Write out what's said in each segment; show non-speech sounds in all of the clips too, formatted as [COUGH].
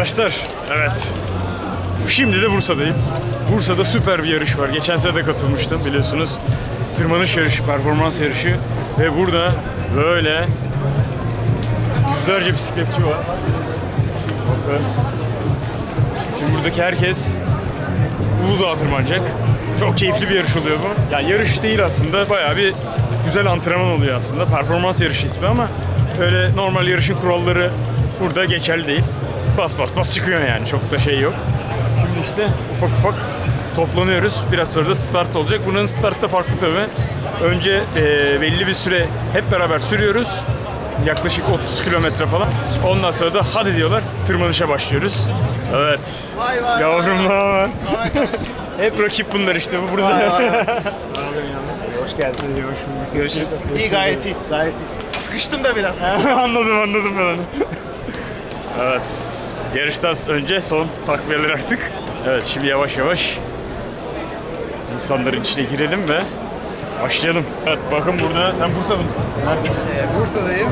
arkadaşlar. Evet. Şimdi de Bursa'dayım. Bursa'da süper bir yarış var. Geçen sene de katılmıştım biliyorsunuz. Tırmanış yarışı, performans yarışı. Ve burada böyle yüzlerce bisikletçi var. Bakın. Şimdi buradaki herkes Uludağ'a tırmanacak. Çok keyifli bir yarış oluyor bu. Yani yarış değil aslında. Bayağı bir güzel antrenman oluyor aslında. Performans yarışı ismi ama öyle normal yarışın kuralları burada geçerli değil. Bas bas bas çıkıyor yani. Çok da şey yok. Şimdi işte ufak ufak toplanıyoruz. Biraz sonra da start olacak. Bunun startta farklı tabii. Önce eee, belli bir süre hep beraber sürüyoruz. Yaklaşık 30 kilometre falan. Ondan sonra da hadi diyorlar tırmanışa başlıyoruz. Evet. Vay vay. Yavrum ne haber? Vay. Hep rakip bunlar işte bu burada. Hoş geldin. Görüşürüz. İyi gayet iyi. Gayet iyi. Sıkıştım da biraz. [LAUGHS] anladım anladım ben onu. Evet. Yarıştan önce son takviyeler artık. Evet şimdi yavaş yavaş insanların içine girelim ve başlayalım. Evet bakın burada sen Bursa'da mısın? Ee, Bursa'dayım.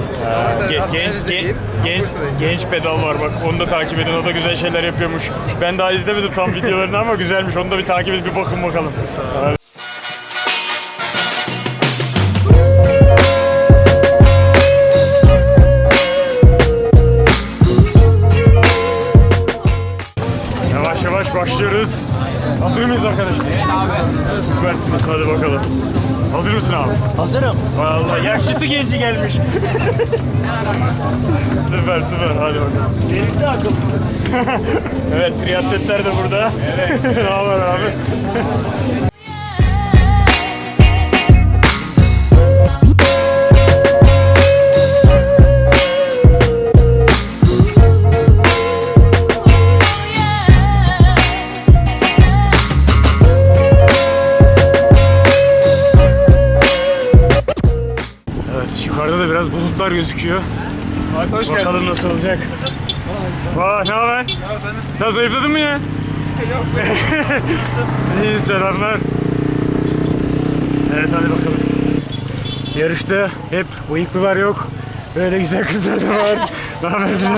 Rize'deyim. gen- Ama genç, Bursa'dayım. genç pedal var bak onu da takip edin o da güzel şeyler yapıyormuş. Ben daha izlemedim tam videolarını ama güzelmiş onu da bir takip edin bir bakın bakalım. Evet. Vallahi yaşlısı genci gelmiş. [LAUGHS] süper süper hadi bakalım. Denizli akıllısı. [LAUGHS] Evet triatletler de burada. Evet. [LAUGHS] ne haber abi? Bulutlar gözüküyor. Hadi hoş geldin. Bakalım nasıl olacak. Vah ne haber? Sen zayıfladın mı ya? Yok [LAUGHS] İyi selamlar. Evet hadi bakalım. Yarışta hep bıyıklılar yok. Böyle güzel kızlar da var. [LAUGHS] ne haber bizim?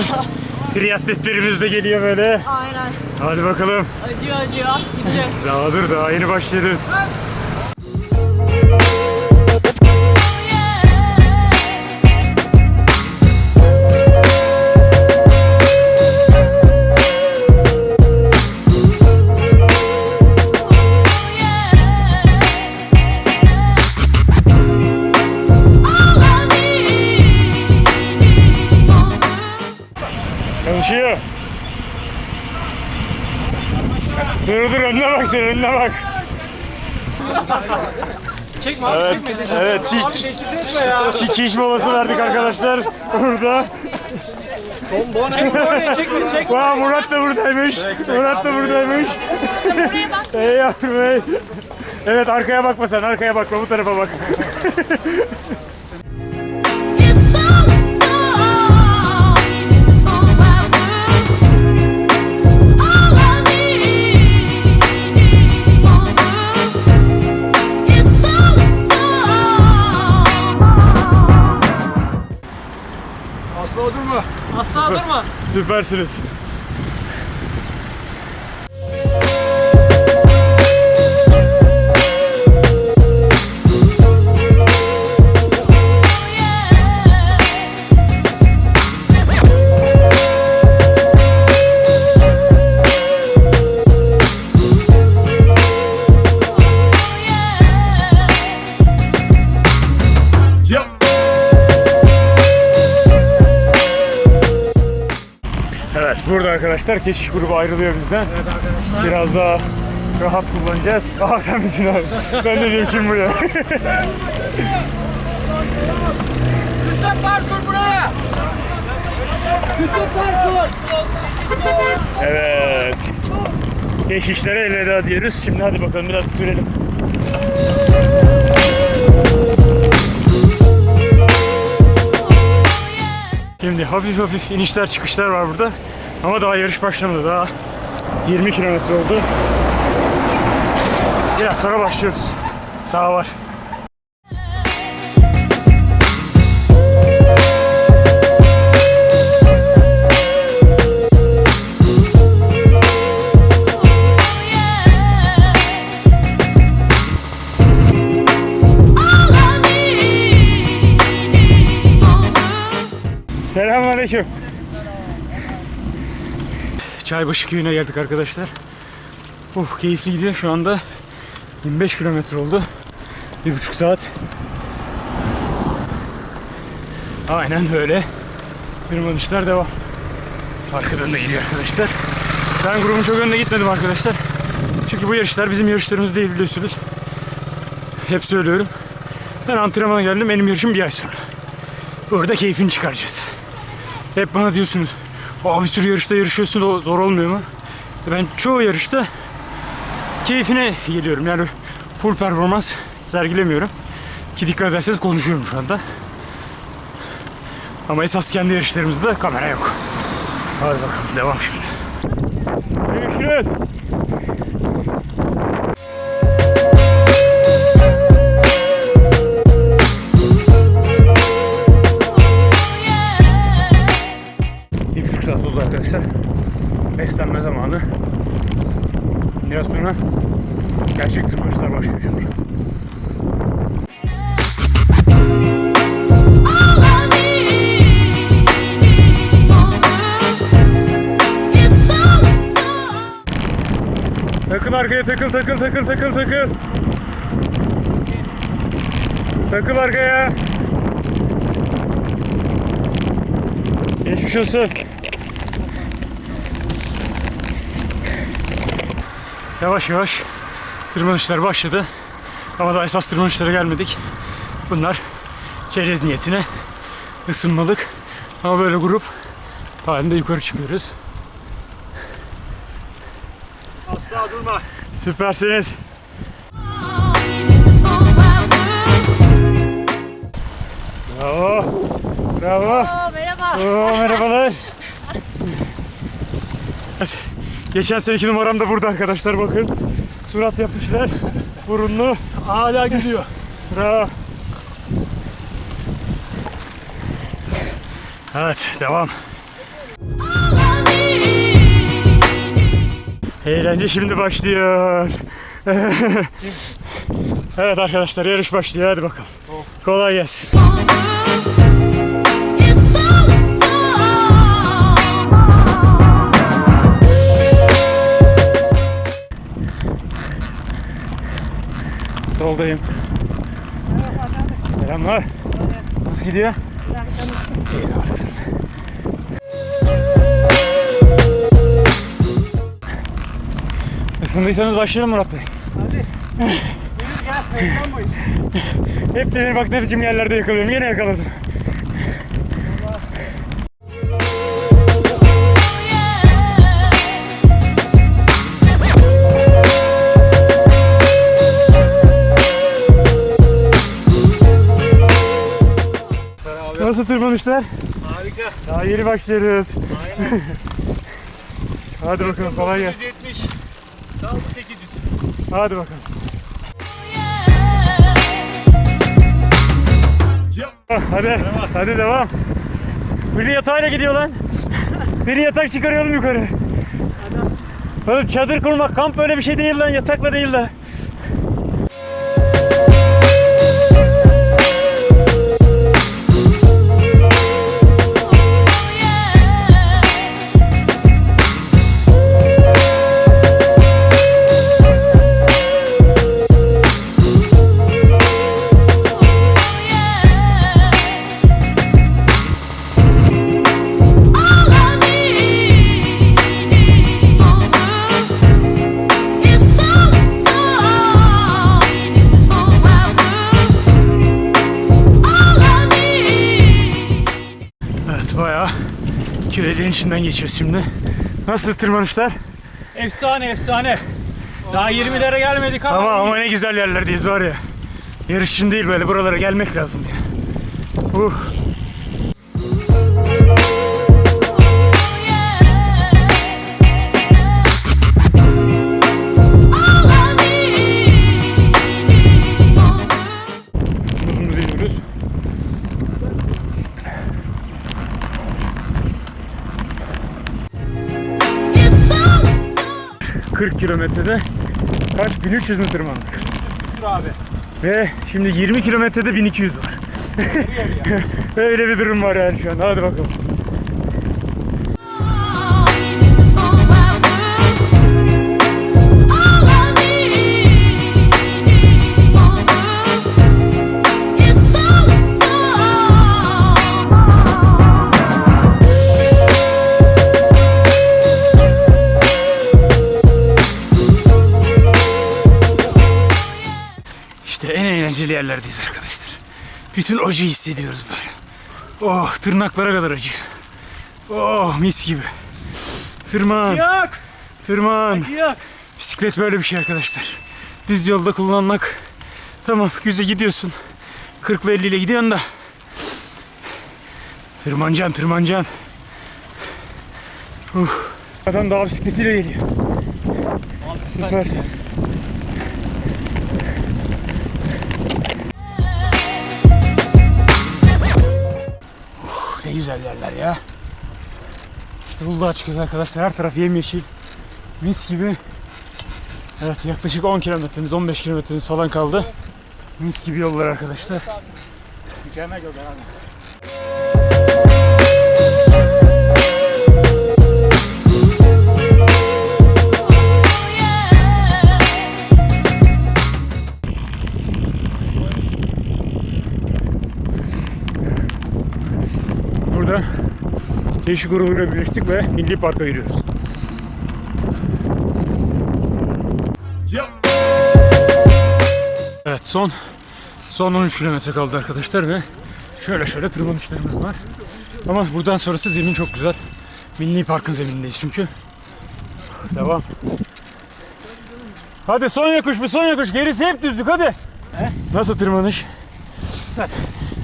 Triatletlerimiz de geliyor böyle. Aynen. Hadi bakalım. Acıyor acıyor. Gideceğiz. Daha dur daha yeni başlıyoruz. Çalışıyor. Dur dur önüne bak sen önüne bak. Çekme abi Evet, çekme. Deşifre evet çiş, Abi etme ya. çi- çiş molası verdik arkadaşlar burada. Çekme oraya çekme çekme. Vay Murat da buradaymış. Murat da buradaymış. Ey yavrum ey. Evet arkaya bakma sen arkaya bakma bu tarafa bak. [LAUGHS] Süpersiniz. Arkadaşlar keşiş grubu ayrılıyor bizden. Evet arkadaşlar. Biraz daha rahat kullanacağız. [LAUGHS] Aa sen misin abi? ben de diyorum kim bu ya? Yusuf parkur buraya. Yusuf parkur. Evet. Keşişlere elveda diyoruz. Şimdi hadi bakalım biraz sürelim. Şimdi hafif hafif inişler çıkışlar var burada. Ama daha yarış başlamadı. Daha 20 kilometre oldu. Biraz sonra başlıyoruz. Daha var. Selamünaleyküm. Çaybaşı köyüne geldik arkadaşlar. Uf keyifli gidiyor. Şu anda 25 kilometre oldu. Bir buçuk saat. Aynen böyle. Tırmanışlar devam. Arkadan da geliyor arkadaşlar. Ben grubun çok önüne gitmedim arkadaşlar. Çünkü bu yarışlar bizim yarışlarımız değil biliyorsunuz. Hep söylüyorum. Ben antrenmana geldim. Benim yarışım bir ay sonra. Burada keyfini çıkaracağız. Hep bana diyorsunuz. Aa bir sürü yarışta yarışıyorsun o zor olmuyor mu? Ben çoğu yarışta keyfine geliyorum. Yani full performans sergilemiyorum. Ki dikkat ederseniz konuşuyorum şu anda. Ama esas kendi yarışlarımızda kamera yok. Hadi bakalım devam şimdi. Görüşürüz. Arkaya takıl takıl takıl takıl takıl. Takıl arkaya. Geçmiş olsun. Yavaş yavaş tırmanışlar başladı. Ama daha esas tırmanışlara gelmedik. Bunlar çerez niyetine ısınmalık. Ama böyle grup halinde yukarı çıkıyoruz. Süpersiniz. Bravo. Bravo. merhaba. Oo, merhabalar. Geçen seneki numaram da burada arkadaşlar bakın. Surat yapmışlar. Burunlu. Hala gülüyor. Bravo. Evet devam. All I need. Eğlence şimdi başlıyor. [LAUGHS] evet arkadaşlar yarış başlıyor hadi bakalım. Kolay gelsin. Soldayım. Selamlar. Nasıl gidiyor? İyi olsun. Isındıysanız başlayalım Murat Bey. [LAUGHS] Hep denir bak ne biçim yerlerde yakalıyorum. Yine yakaladım. Nasıl tırmanışlar? Harika. Daha yeni başlıyoruz. [LAUGHS] Hadi bakalım kolay gelsin. 170. Bu 800. Hadi bakalım. Hadi, hadi devam. Biri yatağıyla gidiyor lan. Biri yatak çıkarıyordum yukarı. Oğlum çadır kurmak, kamp böyle bir şey değil lan. Yatakla değil de. Köylerin içinden geçiyoruz şimdi. Nasıl tırmanışlar? Efsane efsane. Daha 20'lere gelmedik ama. Ama ama ne güzel yerlerdeyiz var ya. Yarış için değil böyle buralara gelmek lazım ya. Uh. Kilometrede kaç? 1300 mü tırmandık? Dur abi. Ve şimdi 20 kilometrede 1200 var. [LAUGHS] Öyle bir durum var yani şu an. Hadi bakalım. Yerlerdeyiz arkadaşlar. Bütün acıyı hissediyoruz böyle. Oh tırnaklara kadar acı. Oh mis gibi. Tırman. Yok. Tırman. Yok. Bisiklet böyle bir şey arkadaşlar. Düz yolda kullanmak. Tamam güzel gidiyorsun. 40 ile 50 ile gidiyorsun da. Tırmanacaksın tırmanacaksın. Uh. Adam dağ bisikletiyle geliyor. Süper. Güzel yerler ya. İşte Uludağ'a çıkıyoruz arkadaşlar. Her taraf yemyeşil. Mis gibi. Evet yaklaşık 10 kilometremiz 15 kilometremiz falan kaldı. Mis gibi yollar arkadaşlar. Mükemmel yollar abi. Keşif grubuyla birleştik ve Milli Park'a giriyoruz. Evet son son 13 kilometre kaldı arkadaşlar ve şöyle şöyle tırmanışlarımız var. Ama buradan sonrası zemin çok güzel. Milli Park'ın zeminindeyiz çünkü. Devam. Hadi son yokuş bir son yokuş. Gerisi hep düzlük hadi. Nasıl tırmanış?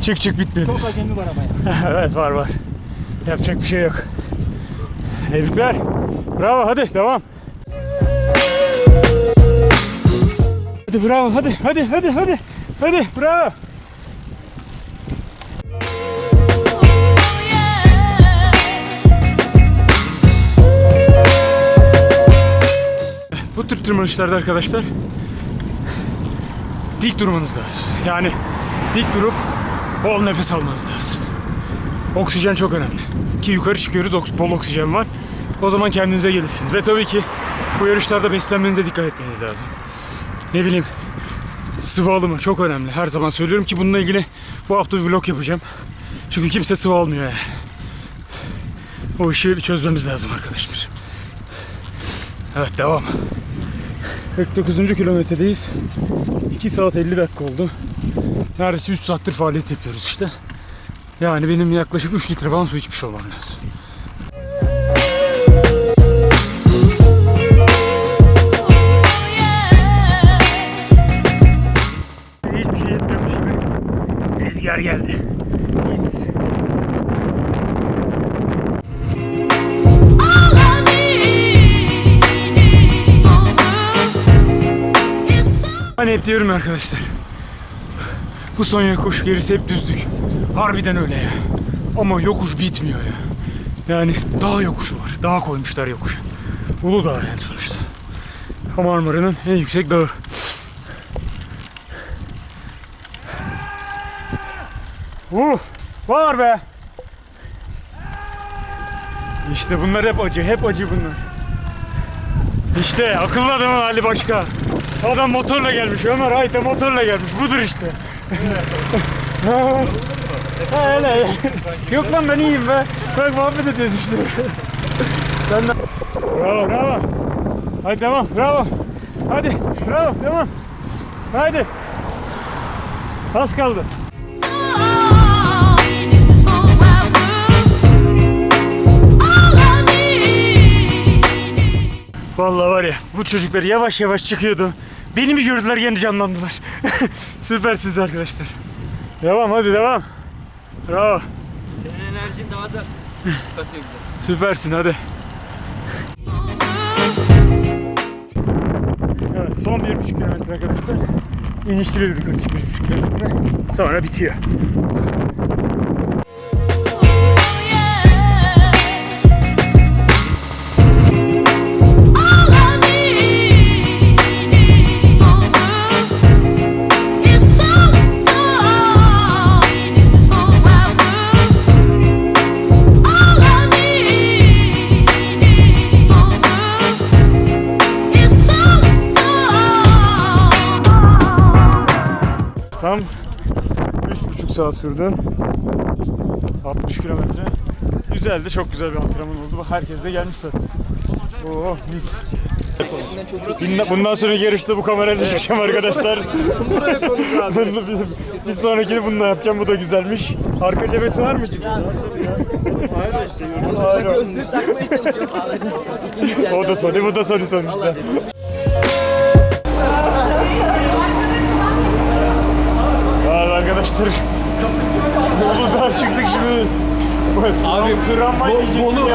çık çık bitmedi. Çok acemi var ama ya. [LAUGHS] evet var var. Yapacak bir şey yok. Tebrikler. Bravo hadi devam. Hadi bravo hadi hadi hadi hadi. Hadi bravo. Bu tür tırmanışlarda arkadaşlar dik durmanız lazım. Yani dik durup bol nefes almanız lazım. Oksijen çok önemli. Ki yukarı çıkıyoruz, bol oksijen var. O zaman kendinize gelirsiniz. Ve tabii ki bu yarışlarda beslenmenize dikkat etmeniz lazım. Ne bileyim, sıvı alımı çok önemli. Her zaman söylüyorum ki bununla ilgili bu hafta bir vlog yapacağım. Çünkü kimse sıvı almıyor yani. O işi çözmemiz lazım arkadaşlar. Evet devam. 49. kilometredeyiz. 2 saat 50 dakika oldu. Neredeyse 3 saattir faaliyet yapıyoruz işte. Yani benim yaklaşık 3 litre falan su içmiş olmam lazım. Hiçbir şey yetmiyormuş gibi. Rüzgar geldi. Some. Hani hep diyorum arkadaşlar. Bu son yokuş gerisi hep düzlük. Harbiden öyle ya. Ama yokuş bitmiyor ya. Yani dağ yokuşu var. Dağ koymuşlar yokuşa. Uludağ yani sonuçta. Marmara'nın en yüksek dağı. Uh, var be. İşte bunlar hep acı, hep acı bunlar. İşte akıllı adamın hali başka. Adam motorla gelmiş. Ömer Ayta motorla gelmiş. Budur işte. [LAUGHS] ha, öyle. [LAUGHS] Yok lan ben iyiyim be. Bak muhabbet ediyoruz işte. [LAUGHS] Sen de... Bravo bravo. Hadi devam bravo. Hadi bravo devam. Hadi. Az kaldı. Vallahi var ya bu çocuklar yavaş yavaş çıkıyordu. Beni bir gördüler yeni canlandılar. [LAUGHS] Süpersiniz arkadaşlar. Devam hadi devam. Bravo. Senin enerjin daha da katıyor bize. Süpersin hadi. Evet son bir buçuk kilometre arkadaşlar. İnişli bir yukarı çıkmış bir buçuk kilometre. Sonra bitiyor. Saat sürdü. 60 kilometre. Güzeldi, çok güzel bir antrenman oldu. Herkes de gelmiş zaten. Oo, mis. Bundan, bundan sonraki yarışta bu kamerayla çekeceğim arkadaşlar. Buraya konuş abi. Bir, bir sonrakini bununla yapacağım. Bu da güzelmiş. Arka cebesi var mı? Hayır işte. Hayır. o da Sony, bu da Sony sonuçta. Evet arkadaşlar. Bolu'dan çıktık şimdi. Abi tramvay Bolu,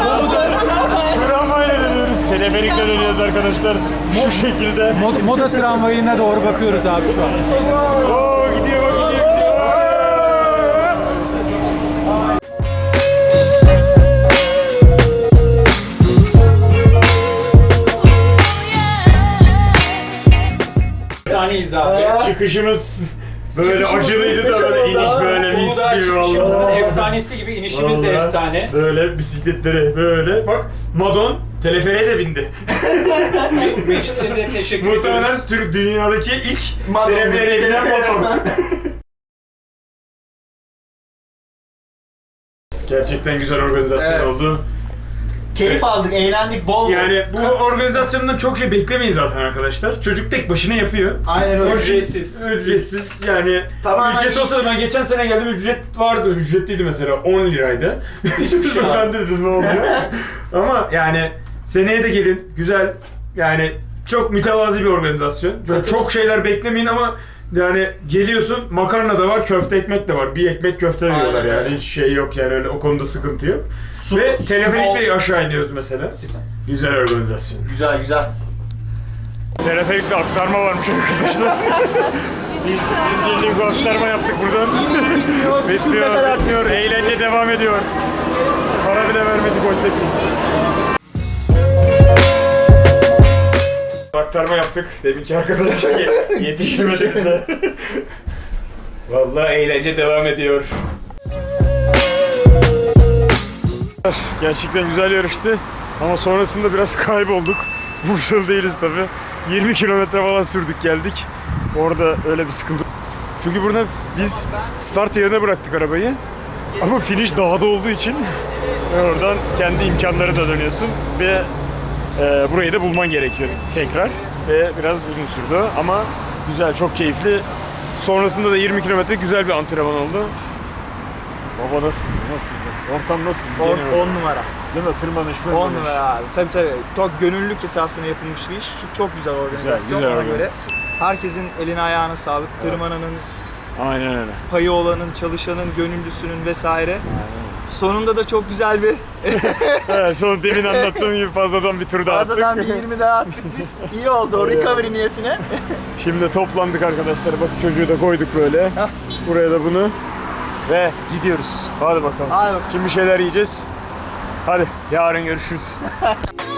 Tramvayla dönüyoruz. Teleferikle dönüyoruz arkadaşlar. Şu şekilde. Mod- moda tramvayına doğru bakıyoruz abi şu an. Oo gidiyor bak gidiyor gidiyor. Efsaneyiz abi. Çıkışımız böyle acılıydı da böyle iniş böyle mis Uludağ gibi çıkışımızın valla. efsanesi gibi inişimiz de Vallahi efsane. Böyle bisikletleri böyle. Bak Madon teleferiğe de bindi. [LAUGHS] Meşit'e de teşekkür ediyoruz. Muhtemelen Türk dünyadaki ilk teleferiğe binen Madon. [LAUGHS] Gerçekten güzel organizasyon Evet. oldu. Keyif aldık, eğlendik bol bol. Yani bu organizasyondan çok şey beklemeyin zaten arkadaşlar. Çocuk tek başına yapıyor. Aynen öyle. Ücretsiz. Ücretsiz yani Tamamen ücret olsa da ben geçen sene geldim ücret vardı ücretliydi mesela 10 liraydı. Hiçbir şey abi. [LAUGHS] ben de dedim ne oluyor. Ama yani seneye de gelin güzel yani çok mütevazi bir organizasyon. Böyle çok şeyler beklemeyin ama yani geliyorsun makarna da var köfte ekmek de var. Bir ekmek köfte Aynen veriyorlar yani öyle. hiç şey yok yani öyle o konuda sıkıntı yok. Su- Ve su teleferikle aşağı iniyoruz mesela. Süper. Güzel organizasyon. Güzel güzel. Teleferikle aktarma varmış arkadaşlar. [LAUGHS] Bir bir aktarma yaptık buradan. bitmiyor, [LAUGHS] bitmiyor. Eğlence devam ediyor. Para bile vermedik oysa ki. Aktarma yaptık. Deminki arkadaşa ye- [LAUGHS] yetişemedik. Vallahi eğlence devam ediyor. Gerçekten güzel yarıştı. Ama sonrasında biraz [LAUGHS] kaybolduk. Bursalı değiliz tabi. 20 kilometre falan sürdük geldik. Orada öyle bir sıkıntı. Çünkü burada biz start yerine bıraktık arabayı. Ama finish dağda olduğu için [LAUGHS] oradan kendi imkanları da dönüyorsun ve e, burayı da bulman gerekiyor tekrar ve biraz uzun sürdü ama güzel çok keyifli. Sonrasında da 20 kilometre güzel bir antrenman oldu. Baba nasıl? Nasıl? Ortam nasıl? 10 numara. Değil mi? Tırmanış, 10 numara abi. Tabii tabii. Çok gönüllülük esasına yapılmış bir iş. Şu çok güzel organizasyon güzel ona göre. organizasyon. Herkesin eline ayağına sağlık. Tırmananın, Aynen öyle. payı olanın, çalışanın, gönüllüsünün vesaire. Sonunda da çok güzel bir [LAUGHS] Evet, son demin anlattığım gibi fazladan bir tur daha attık. fazladan bir 20 daha attık biz. İyi oldu o recovery niyetine. Şimdi toplandık arkadaşlar. Bak çocuğu da koyduk böyle. Buraya da bunu. Ve gidiyoruz. Hadi bakalım. Hadi bakalım. Şimdi bir şeyler yiyeceğiz. Hadi yarın görüşürüz. [LAUGHS]